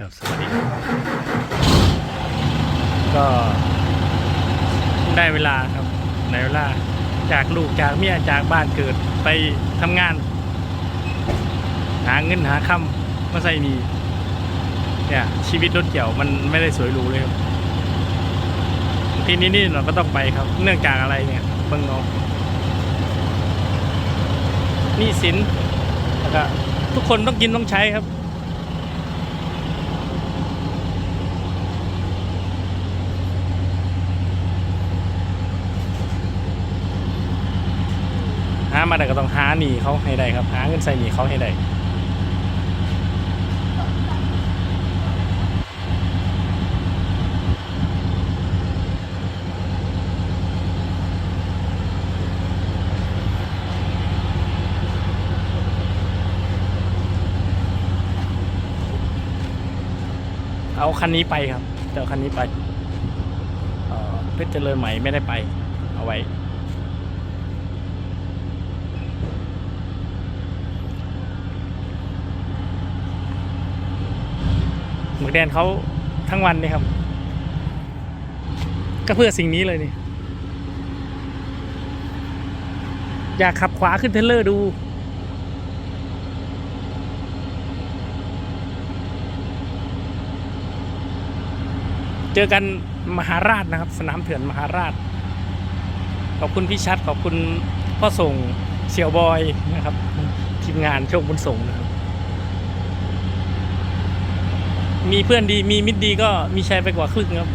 ครับสวัสดีครับก็ได้เวลาครับในเวลาจากลูกจากเมียจากบ้านเกิดไปทำงาน หาเงินหาคำมาใส่หนีเนี่ยชีวิตรถเกี่ยวมันไม่ได้สวยหรูเลยครับทีนี้นี่เราก็ต้องไปครับ เนื่องจากอะไรเนี่ยเบิ่งเอาหนี่สินแล้วก็ทุกคนต้องกินต้องใช้ครับามาได้ก็ต้องหาหนีเขาให้ได้ครับหาเงินใส่หนีเขาให้ได้เอาคันนี้ไปครับแต่เอาคันนี้ไปเอ่อเพชรเจริญใหม่ไม่ได้ไป เอาไว้ มึกแดนเขาทั้งวันนี่ครับ ก็เพื่อสิ่งนี้เลยนี่ อยากขับขวาขึ้นเทรลเลอร์ดู เจอกันมหาราชนะครับ สนามเถื่อนมหาราช ขอบคุณพี่ชัด ขอบคุณพ่อส่งเสี่ยวบอยนะครับ ทีมงานโชคบุญส่งนะครับ มีเพื่อนดีมีมิตรดีก็มีแชัยไปกว่าครึ่งครับ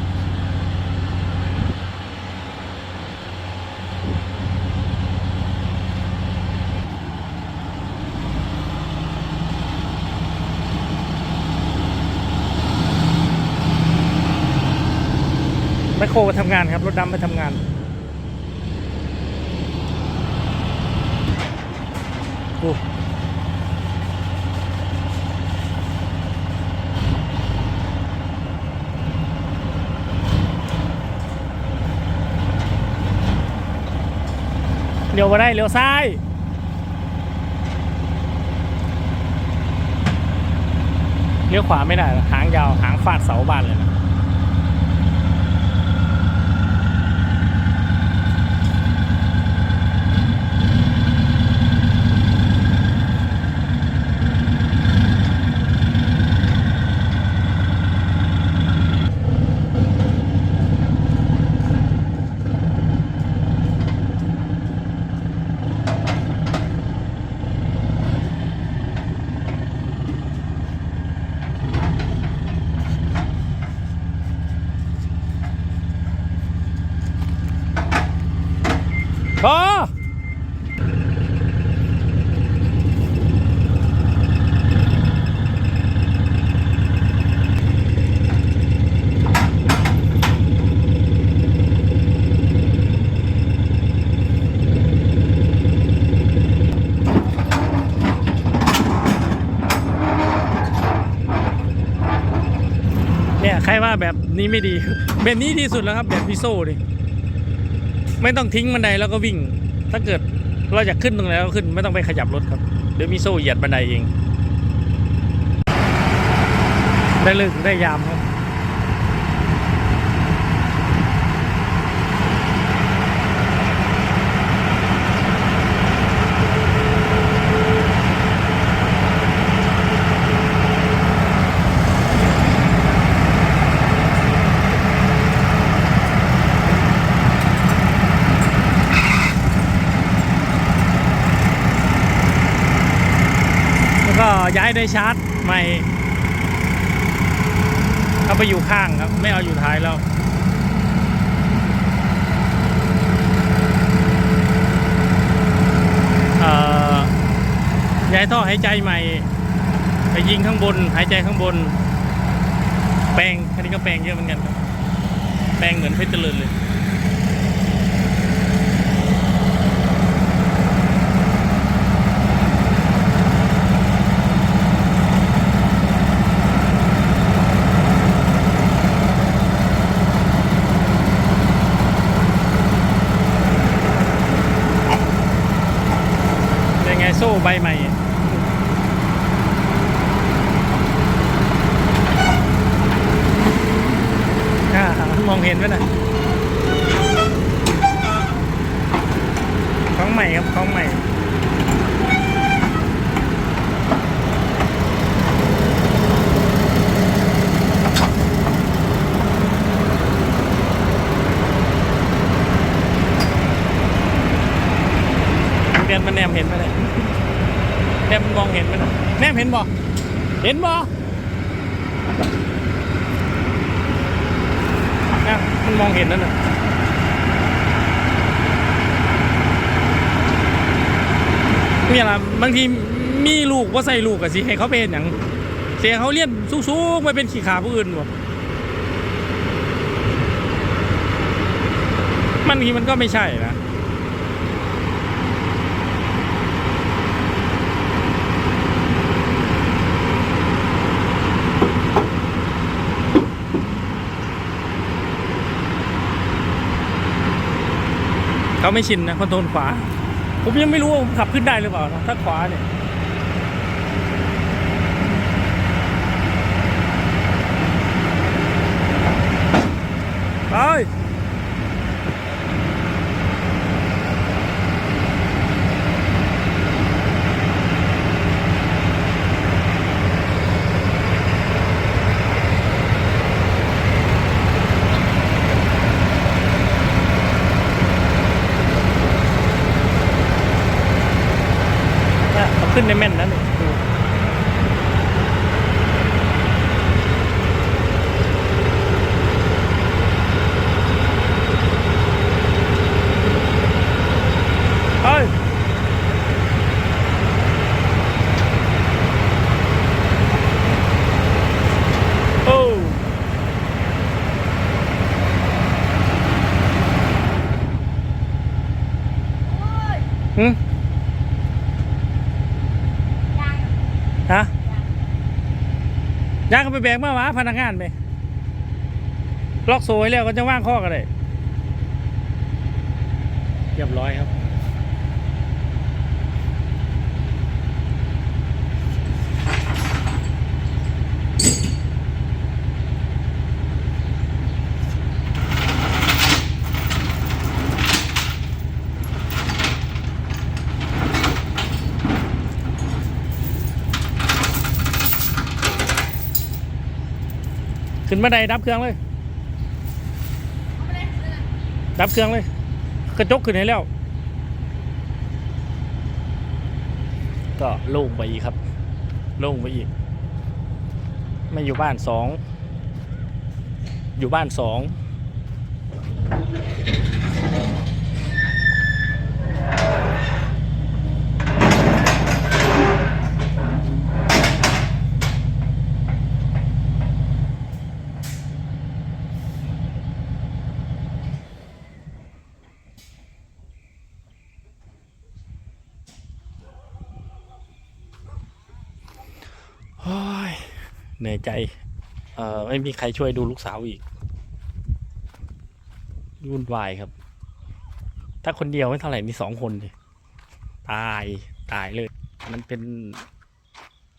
แมคโครไปทำงานครับ รถดำไปทำงาน โอ้ เลี้ยวมาได้เลี้ยวซ้ายเลี้ยวขวาไม่ได้หางยาวหางฟาดเสาบ้านเลยนะ พอเนี่ยใครว่าแบบนี้ไม่ดี แบบนี้ที่สุดแล้วครับแบบพิโซ่ดิ ไม่ต้องทิ้งบันไดแล้วก็วิ่ง ถ้าเกิดเราอยากขึ้นตรงไหนก็ขึ้นไม่ต้องไปขยับรถครับ เดี๋ยวมีโซ่เหยียดบันไดเอง ได้เลิกได้ยามครับ ย้ายได้ชาร์จใหม่เอาไปอยู่ข้างครับ ไม่เอาอยู่ท้ายแล้วเอ่อย้ายท่อหายใจใหม่ ไปยิงข้างบน หายใจข้างบน แปลงคันนี้ก็แปลงเยอะเหมือนกันครับ แปลงเหมือนเพชรเจริญเลย ไงโซ่ใบใหม่มองเห็นไหมนะของใหม่ครับของใหม่เรียนมันแนมเห็นไหม แนมมันมองเห็นมเนี่ยแนมเห็นบ่เห็นบ่แนมมันมองเห็นนั่นน่ะเนี่ยล่ะบางทีมีลูกว่าใส่ลูกอะสิให้เขาเป็นอย่างเสียเขาเลี้ยนสูงๆไปเป็นขี้ขาผู้อื่นบ่มันทีมันก็ไม่ใช่นะ เขาไม่ชินนะคอนโทรลขวา ผมยังไม่รู้ว่าผมขับขึ้นได้หรือเปล่านะถ้าขวาเนี่ยไป ขับขึ้นในแม่นนั้นเลยดูเฮ้ยโอ้หืมฮะ ย่างก็ไปแบกมาวาพนักงานไปล็อกโซ่ไว้แล้วก็จะว่างข้อกันเลยเรียบร้อยครับ ขึ้นมาไดดับเครื่องเลย ดับเครื่องเลย กระจกขึ้นให้แล้ว ก็โล่งไปอีกครับ โล่งไปอีก ไม่อยู่บ้านสอง อยู่บ้านสอง โอ้ย เหนื่อยใจเอ่อไม่มีใครช่วยดูลูกสาวอีกวุ่นวายครับ ถ้าคนเดียวไม่เท่าไหร่มีสองคนเลยตายตายเลย มันเป็น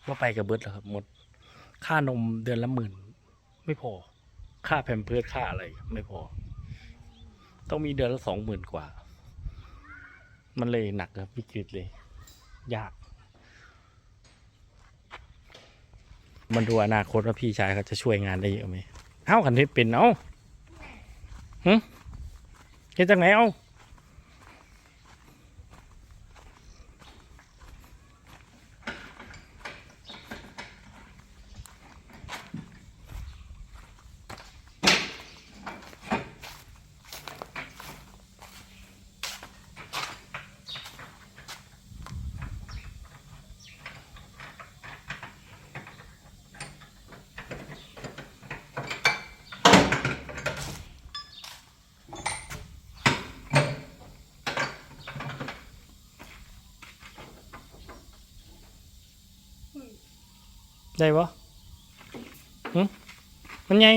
ว่าไปกับเบิร์ดเหรอครับหมด ค่านมเดือนละหมื่น ไม่พอ ค่าแพมเพิร์ดค่าอะไรไม่พอ ต้องมีเดือนละสองหมื่นกว่า มันเลยหนักครับวิกฤตเลย ยาก มันดูอนาคตว่าพี่ชายเขาจะช่วยงานได้เยอะไหมเอ้าขันเทศเป็นเอ้าหึเฮ็ดจากไหนเอ้า ได้ปะหึมันไง